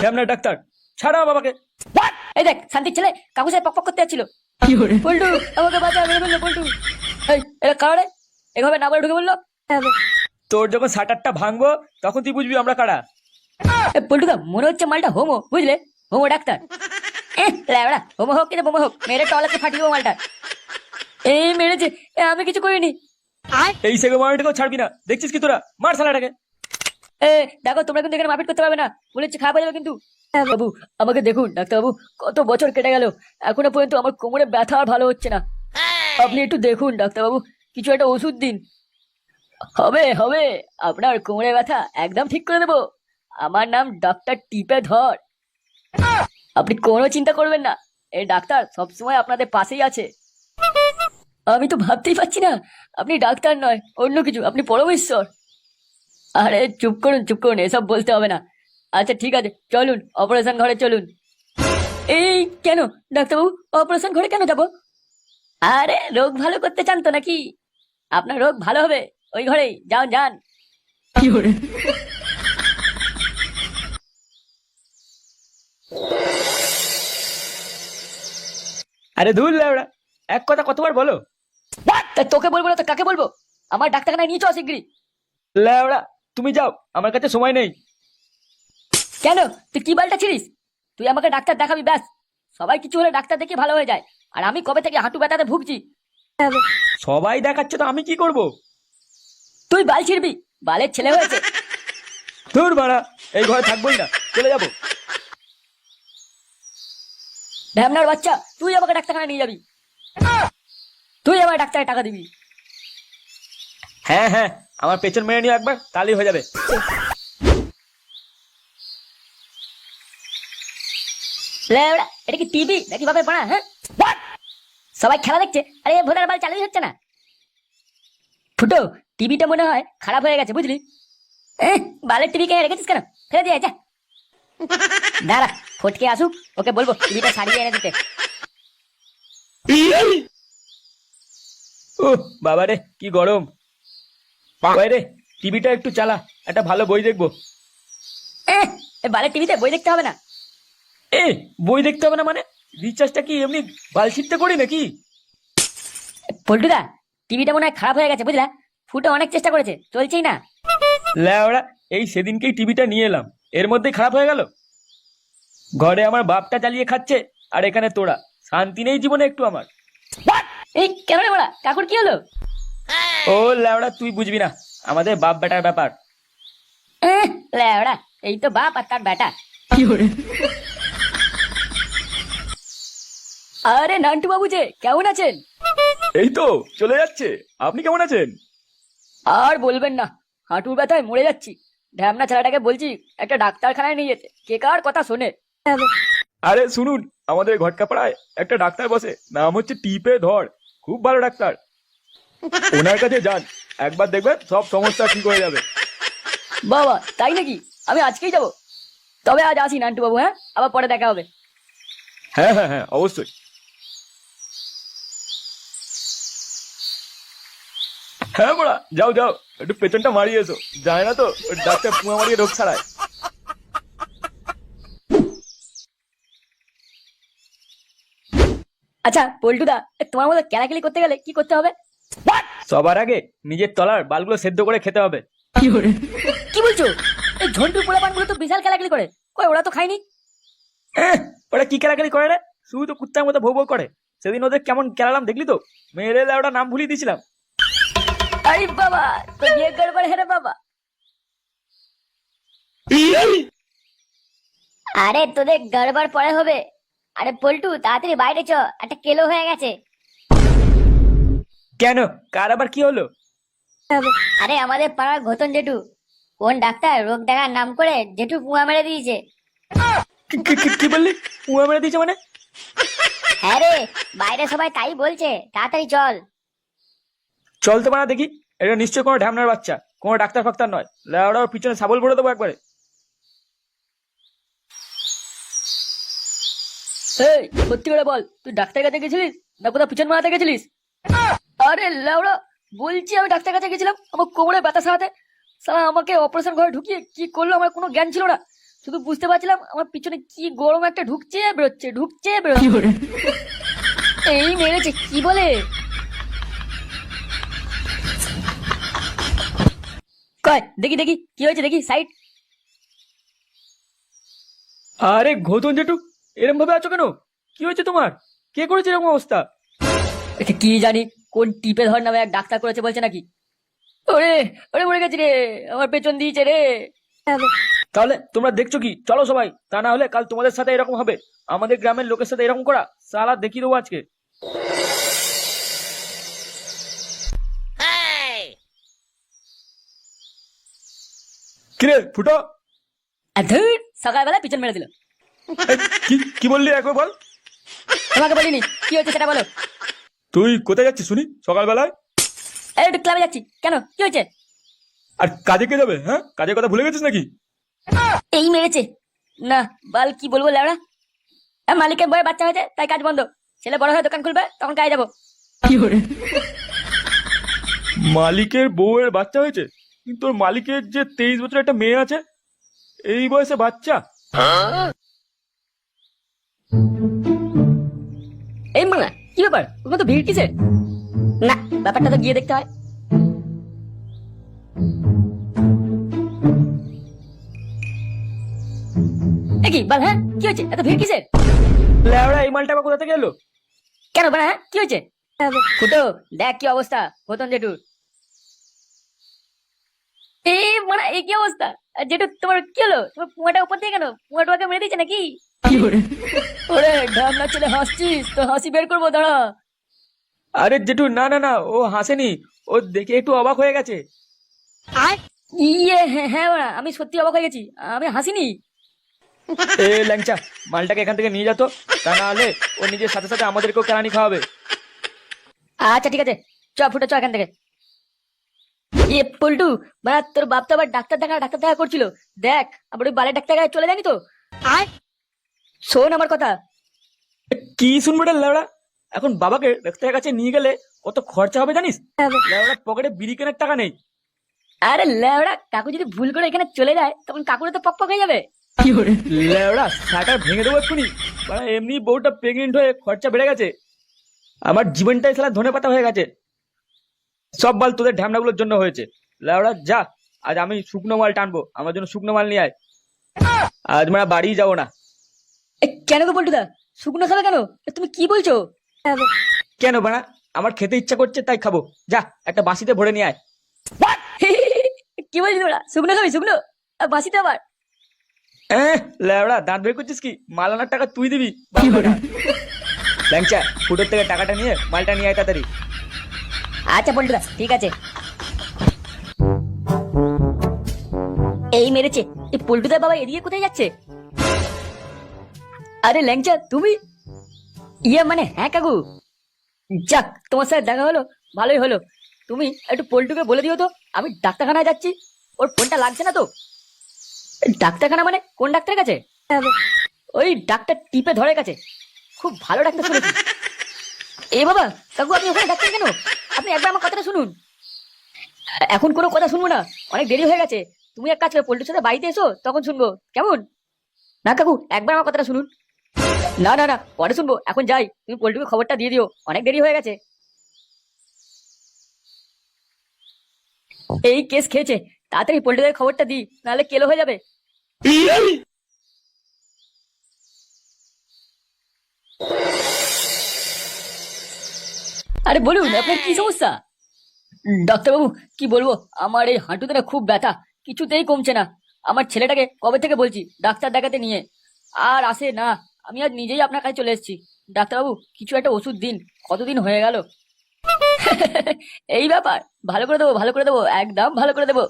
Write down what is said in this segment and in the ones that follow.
ঢ্যামনা doctor? ছাড়া বাবাকে। এই দেখ শান্তির ছেলে কাকু সাহেব পক পক করতে যাচ্ছিল। পল্টু আমাকে বাঁচা মেরে বলল পল্টু। এই এটা কারণে এভাবে না বলে ঢুকে বলল তোর যখন শাটারটা ভাঙবো তখন তুই বুঝবি আমরা কারা। পল্টুদা মনে হচ্ছে মালটা হোমো বুঝলে? Homeo doctor. ল্যাবড়া হোমো হোক কিন্তু বোমো হোক মেরে টলাতে ফাটিয়ে মালটা। এই মেরেছে এ, আমি কিছু করিনি। এই সেগে মারাটাকেও ছাড়বি না। দেখছিস কি তোরা? মার শালাটাকে। এ, দেখো, তোমরা কিন্তু এখানে মারপিট করতে পারবে না। বলেছি খারাপ হয়ে যাবে কিন্তু। বাবু, আমাকে দেখুন, ডাক্তারবাবু, কত বছর কেটে গেল। এখনও পর্যন্ত আমার কোমরে ব্যথা আর ভালো হচ্ছে না। আপনি একটু দেখুন, ডাক্তারবাবু, কিছু একটা ওষুধ দিন। হবে হবে, আপনার কোমরে ব্যথা একদম ঠিক করে দেবো। আমার নাম ডক্টর টিপে ধর। আপনি কোনো চিন্তা করবেন না। এই ডাক্তার সবসময় আপনাদের পাশেই আছে। আমি তো ভাবতেই পারছি না, আপনি ডাক্তার নয়, অন্য কিছু, আপনি পরমেশ্বর। আরে চুপ করুন চুপ করুন এসব বলতে হবে না। আচ্ছা ঠিক আছে চলুন অপারেশন ঘরে চলুন। এই কেন ডাক্তারবাবু অপারেশন ঘরে কেন যাব? আরে রোগ ভালো করতে চান তো নাকি? আপনার রোগ ভালো হবে ওই ঘরেই যান যান। আরে ধুর ল্যাবড়া এক কথা কতবার বলো? তা তোকে বলব না তো কাকে বলব? আমার ডাক্তারখানায় নিয়ে চল শিগগিরি ল্যাবড়া তুমি যাও আমার কাছে সময় নেই। কেন? তুই কি বালটা ছিলিস? তুই আমাকে ডাক্তার দেখাবি ব্যাস। সবাই কিছু হলে ডাক্তার দেখে ভালো হয়ে যায়। আর আমি কবে থেকে হাঁটু ব্যথাতে ভুগছি? সবাই দেখাচ্ছে তো আমি কি করব? তুই বাল ছিড়বি বালের ছেলে হয়েছে। ধুর বাড়া এই ঘরে থাকবোই না চলে যাব। ঢ্যামনার বাচ্চা তুই আমাকে ডাক্তারখানা নিয়ে যাবি। তুই আমার ডাক্তারের টাকা দিবি। হ্যাঁ হ্যাঁ আমার পেছন মেরে নিও একবার তাহলেই হয়ে যাবে। এটা কি টিভি? নাকি বাপের পাড়া হ্যাঁ? সবাই খেলা দেখছে। আরে ভোটার বাল চালুই হচ্ছে না। ফুটো টিভিটা মনে হয় খারাপ হয়ে গেছে বুঝলি? বালের টিভি কে রেখেছিস কেন? ফেলে দিয়ে যা। দাঁড়া ফটকে আসুক ওকে বলব টিভিটা সারিয়ে এনে দিতে। ও বাবা রে কি গরম। রে টিভিটা একটু চালা একটা ভালো বই দেখব। এহ, টিভিতে বই দেখতে হবে না। এ বই দেখতে হবে না মানে? রিচার্জটা কি এমনি বালছিটতে করি নাকি? পল্টুদা টিভিটা মনে হয় খারাপ হয়ে গেছে বুঝলা? ফুটো অনেক চেষ্টা করেছে চলছেই না। ল্যাওড়া এই সেদিনকেই টিভিটা নিয়ে এলাম এর মধ্যেই খারাপ হয়ে গেল। ঘরে আমার বাপটা চালিয়ে খাচ্ছে আর এখানে তোরা শান্তি নেই জীবনে একটু আমার। এই কেন রে বড়া কাকুর কি হলো? ও ল্যাওড়া তুই বুঝবি না। আমাদের বাপ বেটার ব্যাপার। লেওড়া এই তো বাপ আর তার বেটা। আরে নান্টু বাবু যে কেমন আছেন? এই তো চলে যাচ্ছে। আপনি কেমন আছেন? আর বলবেন না হাঁটুর ব্যথায় মরে যাচ্ছি। ঢ্যামনা ছেলেটাকে বলছি একটা ডাক্তারখানায় নিয়ে যেতে। কে কার কথা শোনে। আরে শুনুন আমাদের ঘটকাপাড়ায় একটা ডাক্তার বসে। নাম হচ্ছে টিপে ধর। খুব ভালো ডাক্তার। ওনার কাছে যান। একবার দেখবেন সব সমস্যা ঠিক হয়ে যাবে। বাবা তাই নাকি? আমি আজকেই যাব। তবে আজ আসি নান্টু বাবু হ্যাঁ? আবার পরে দেখা হবে। হ্যাঁ হ্যাঁ হ্যাঁ অবশ্যই। হ্যাঁ বড়া যাও যাও। একটু পেছনটা মারিয়ে এসো। যায় না তো ডাক্তার পুয়া মারিয়ে রোগ ছাড়ায়। আচ্ছা পল্টুদা তোমার মতো ক্যালাকেলি করতে গেলে কি করতে হবে? সবার আগে নিজের তলার বালগুলো সেদ্ধ করে খেতে হবে। কি বলছো? এই ঝন্টু পোলাপানগুলো তো বিশাল ক্যালাকেলি করে। কই ওরা তো খায়নি? ওরা কি কেলাকেলি করে রে? শুধু তো কুত্তার মতো ভৌ ভৌ করে। সেদিন ওদের কেমন কেলালাম দেখলি তো? মেরে ওটা নাম ভুলিয়ে দিয়েছিলাম। আরে বাবা তো বিয়ে গড়বড় হেরে বাবা। আরে তোদের গড়বড় পরে হবে। আরে পল্টু তাড়াতাড়ি বাইরে চ। একটা কেলো হয়ে গেছে। কেন? কার আবার কি হলো? আরে আমাদের পাড়ার ঘতন জেঠু। কোন ডাক্তার রোগ দেখার নাম করে জেঠু পুয়া মেরে দিয়েছে? কি- বললি? পুয়া মেরে দিয়েছে মানে? হ্যাঁ রে বাইরে সবাই তাই বলছে। তাড়াতাড়ি চল। চল তো মানা দেখি। এটা নিশ্চয় কোনো ঢ্যামনার বাচ্চা। কোনো ডাক্তার ফাক্তার নয়। লেওড়া পিছনে সাবল ভরে দেবো একবারে। এই সত্যি করে বল তুই ডাক্তার কাছে গেছিলিস না কোথাও পিছন মারাতে গেছিলিস? আরে লাউড়া বলছি আমি ডাক্তার কাছে গেছিলাম আমার কোমরে ব্যথা সারাতে। সারা আমাকে অপারেশন ঘরে ঢুকিয়ে কি করল আমার কোনো জ্ঞান ছিল না। শুধু বুঝতে পারছিলাম আমার পিছনে কি গরম একটা ঢুকছে বেরোচ্ছে ঢুকছে বেরোচ্ছে। এই মেরেছে কি বলে? কয় দেখি দেখি কি হয়েছে দেখি সাইড আরে ঘোতন জেঠু এরম ভাবে আছো কেন? কি হয়েছে তোমার? কে করেছে এরকম অবস্থা? কি জানি কোন টিপে ধর নামে এক ডাক্তার করেছে বলছে নাকি? ওরে ওরে মরে গেছি রে আমার পেছন দিয়েছে রে। তাহলে তোমরা দেখছ কি? চলো সবাই তা না হলে কাল তোমাদের সাথে এরকম হবে। আমাদের গ্রামের লোকের সাথে এরকম করা সালা দেখিয়ে দেবো আজকে। কিরে ফুটো? ধুর সকালবেলা পিছন মেরে দিল। কি কি বললি একবার বল? তোমাকে বলিনি কি হয়েছে সেটা বলো। তুই কোথায় যাচ্ছিস শুনি? সকালবেলায়? এই একটু ক্লাবে যাচ্ছি। কেন? কি হয়েছে? আর কাজে কে যাবে হ্যাঁ? কাজের কথা ভুলে গেছিস নাকি? এই মেরেছে। না বাল কি বলব ল্যাবড়া আহ, মালিকের বয়ে বাচ্চা হয়েছে তাই কাজ বন্ধ। ছেলে বড় হয়ে দোকান খুলবে তখন কাজে যাব। মালিকের বউয়ের বাচ্চা হয়েছে? কিন্তু তোর মালিকের যে তেইশ বছর একটা মেয়ে আছে এই বয়সে বাচ্চা? কি ব্যাপার? ওখানে তো ভিড় কিসে না ব্যাপারটা তো গিয়ে দেখতে হয়। কি বল হ্যাঁ? কি হয়েছে? এত ভিড় কিসের? ল্যাবড়া এই মালটা কোথা থেকে এলো? কেন বাড়া হ্যাঁ? কি হয়েছে? ফুটো দেখ কি অবস্থা হতন জেঠুর এই মানে এই কি অবস্থা? জেঠু তোমার কি হলো? তোমার পুয়াটা উপর দিয়ে কেন? পুয়া টোয়াকে মেরে দিয়েছে নাকি? ওরে ঢামনা ছেলে হাসছিস? তো হাসি বের করব দাঁড়া। আরে জেঠু না না না ও হাসেনি। ও দেখে একটু অবাক হয়ে গেছে। ইয়ে হ্যাঁ হ্যাঁ বাড়া, আমি সত্যি অবাক হয়ে গেছি। আমি হাসিনি। এ ল্যাংচা মালটাকে এখান থেকে নিয়ে যেত তা। না হলে ও নিজের সাথে সাথে আমাদেরকেও কেরানি খাওয়াবে। আচ্ছা ঠিক আছে। চ ফুটো চ এখান থেকে। ইয়ে পল্টু মানে তোর বাপ তো আবার ডাক্তার দেখা ডাক্তার দেখা করছিল। দেখ আবার ওই বালের ডাক্তার কাছে চলে যায়নি তো? আয়। শোন আমার কথা। কি শুনব রে ল্যাবড়া এখন বাবাকে ডাক্তারের কাছে নিয়ে গেলে কত খরচা হবে জানিস? ল্যাবড়া পকেটে বিড়ি কেনার টাকা নেই। আরে লেওড়া কাকু যদি ভুল করে এখানে চলে যায় তখন কাকুরে তো পক পক হয়ে যাবে। ল্যাবড়া শাটার ভেঙে দেবো এক্ষুনি। মানে এমনি বউটা প্রেগনেন্ট হয়ে খরচা বেড়ে গেছে। আমার জীবনটাই সালা ধনে পাতা হয়ে গেছে। সব বাল তোদের ঢ্যামনাগুলোর জন্য হয়েছে। ল্যাবড়া যা আজ আমি শুকনো মাল টানবো। আমার জন্য শুকনো মাল নিয়ে আয়। আজ মানে বাড়ি যাব না। কেন গো পল্টুদা শুকনো খাবে কেন? তুমি কি বলছো? কেন বানা আমার খেতে ইচ্ছা করছে তাই খাব। যা একটা বাঁশিতে ভরে নিয়ে আয়। কি শুকনো খাবি শুকনো? বাসিতে আবার? এহ, ল্যাবড়া দাঁত বের করছিস কি? মাল আনার টাকা তুই দিবি। ল্যাংচা ফুটোর থেকে টাকাটা নিয়ে মালটা নিয়ে আয় তাড়াতাড়ি। আচ্ছা পল্টুদা ঠিক আছে। এই মেরেছে। এই পল্টুদার বাবা এদিকে কোথায় যাচ্ছে? আরে ল্যাংচা তুমি? ইয়ে মানে হ্যাঁ কাকু? যাক, তোমার সাথে দেখা হলো, ভালোই হলো। তুমি একটু পল্টুকে বলে দিও তো, আমি ডাক্তারখানায় যাচ্ছি। ওর ফোনটা লাগছে না তো? ডাক্তারখানা মানে কোন ডাক্তারের কাছে? ওই ডাক্তার টিপে ধরে কাছে খুব ভালো ডাক্তার শুনেছি। এ বাবা, কাকু, আপনি ওখানে ডাক্তার কেন? আপনি একবার আমার কথাটা শুনুন। এখন কোনো কথা শুনব না, অনেক দেরি হয়ে গেছে। তুমি এক কাজ করে, পল্টুর সাথে বাড়িতে এসো, তখন শুনব। কেমন? না কাকু, একবার আমার কথাটা শুনুন। না না না, পরে শুনব। এখন যাই, তুমি পল্টুকে খবরটা দিয়ে দিও। অনেক দেরি হয়ে গেছে। এই কেস খেয়েছে, তাড়াতাড়ি পল্টুদের খবরটা দিই, নাহলে কেলো হয়ে যাবে। আরে বলুন, আপনার কি সমস্যা? ডাক্তারবাবু, কি বলব, আমার এই হাঁটুতে খুব ব্যথা, কিছুতেই কমছে না। আমার ছেলেটাকে কবে থেকে বলছি, ডাক্তার দেখাতে নিয়ে। আর আসে না। আমি আজ নিজেই আপনার কাছে চলে এসেছি। ডাক্তারবাবু কিছু একটা ওষুধ দিন। কতদিন হয়ে গেল? এই ব্যাপার ভালো করে দেবো ভালো করে দেবো একদম ভালো করে দেবো।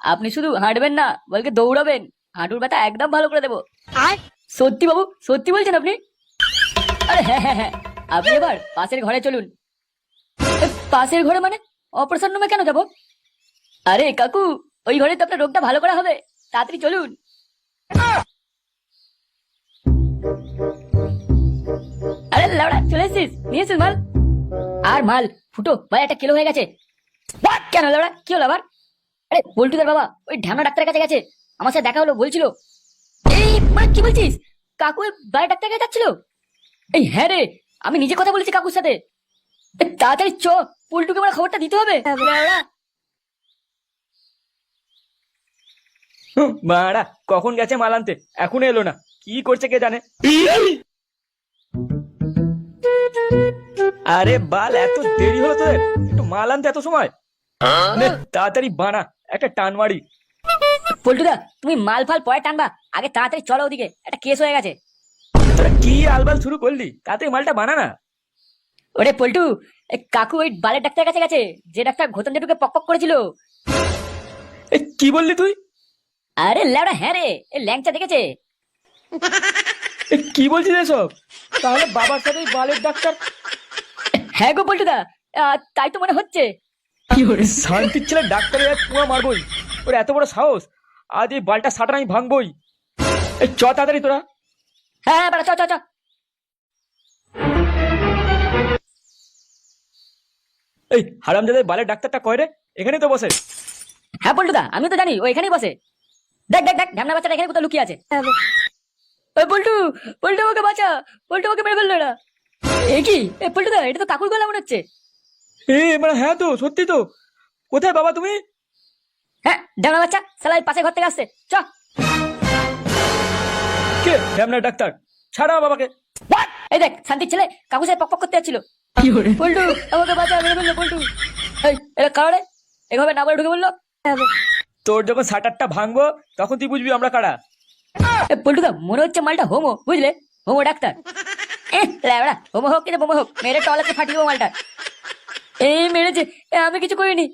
আপনি শুধু হাঁটবেন না বলকে দৌড়াবেন। হাঁটুর ব্যথা একদম ভালো করে দেবো। সত্যি বাবু সত্যি বলছেন আপনি? আরে হ্যাঁ হ্যাঁ হ্যাঁ আপনি এবার পাশের ঘরে চলুন। পাশের ঘরে মানে? অপারেশন রুমে কেন যাব? আরে কাকু ওই ঘরে তো আপনার রোগটা ভালো করা হবে। তাড়াতাড়ি চলুন। লাউড়া চলে এসেছিস? নিয়ে এসেছিস মাল? আর মাল ফুটো ভাই একটা কিলো হয়ে গেছে। কেন লাউড়া কি হলো আবার? আরে বল্টুদার বাবা ওই ঢ্যামনা ডাক্তারের কাছে গেছে। আমার সাথে দেখা হলো বলছিল। এই মানে কি বলছিস? কাকু ডাক্তার কাছে যাচ্ছিল? এই হ্যাঁ রে আমি নিজে কথা বলেছি কাকুর সাথে। তাড়াতাড়ি চ পুলটুকে আমার খবরটা দিতে হবে। লেওড়া। হুঁ, বাড়া কখন গেছে মাল আনতে? এখনও এলো না। কি করছে কে জানে? আরে বাল এত দেরি হলো তোদের? একটু মাল আনতে এত সময়? নে, তাড়াতাড়ি বানা একটা টান মারি পল্টুদা তুমি মাল ফাল পরে টানবা। আগে তাড়াতাড়ি চলো ওদিকে একটা কেস হয়ে গেছে। তোরা কি আলবাল শুরু করলি? তাতে মালটা বানা না। ওরে পল্টু এ, কাকু ওই বালের ডাক্তার কাছে গেছে যে ডাক্তার ঘতন জেঠুকে পক পক করেছিল। এ, কি বললি তুই? আরে ল্যাবড়া হ্যাঁ রে এ ল্যাংচা দেখেছে। কি বলছিস এসব? তাহলে বাবার সাথে বালের ডাক্তার হ্যাঁ গো পল্টুদা তাই তো মনে হচ্ছে। শান্তির ছেলে ডাক্তারের এক কুয়া মারবই। ওর এত বড় সাহস। আজ এই বালটা সাটার আমি ভাঙবই। এই চ তাড়াতাড়ি তোরা। হ্যাঁ বাড়া চ চ চ। এই হারামজাদের বালের ডাক্তারটা কয় রে? এখানেই তো বসে। হ্যাঁ পল্টুদা আমি তো জানি ও এখানেই বসে। দেখ দেখ দেখ ঢ্যামনা বাচ্চাটা এখানে কোথাও লুকিয়ে আছে। ওই পল্টু পল্টু আমাকে বাঁচা পল্টু আমাকে মেরে ফেলল না এ কি? এ পল্টুদা এটা তো কাকুর গলা মনে হচ্ছে। এ মানে হ্যাঁ তো সত্যি তো। কোথায় বাবা তুমি? হ্যাঁ ঢ্যামনা বাচ্চা সালাই পাশে ঘর থেকে আসছে। চ। কে? ড্যামনার ডাক্তার। ছাড়া বাবাকে। এই দেখ শান্তির ছেলে কাকু সাহেব পক পক করতে যাচ্ছিল। পল্টু আমাকে বাঁচা মেরে ফেলল পল্টু এই এটা কারণে এভাবে না বলে ঢুকে বলল তোর যখন শাটারটা ভাঙবো তখন তুই বুঝবি আমরা কারা। পল্টুদা মনে হচ্ছে মালটা হোমো বুঝলে হোমো ডাক্তার এ ল্যাবড়া হোমো হোক কিন্তু বোমো হোক মেরে টলাকে ফাটিয়ে মালটা এই মেরেছে আমি কিছু করিনি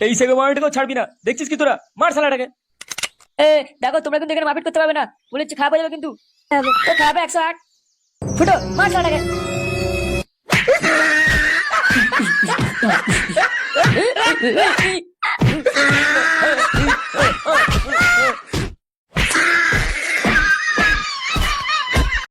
এই সেগে মারাটাকেও ছাড়বি না দেখছিস কি তোরা মার শালাটাকে এ দেখো তোমরা কিন্তু এখানে মারপিট করতে পারবে না বলেছি হয়ে যাবে কিন্তু খারাপ একশো আট ফুটো মার শালাটাকে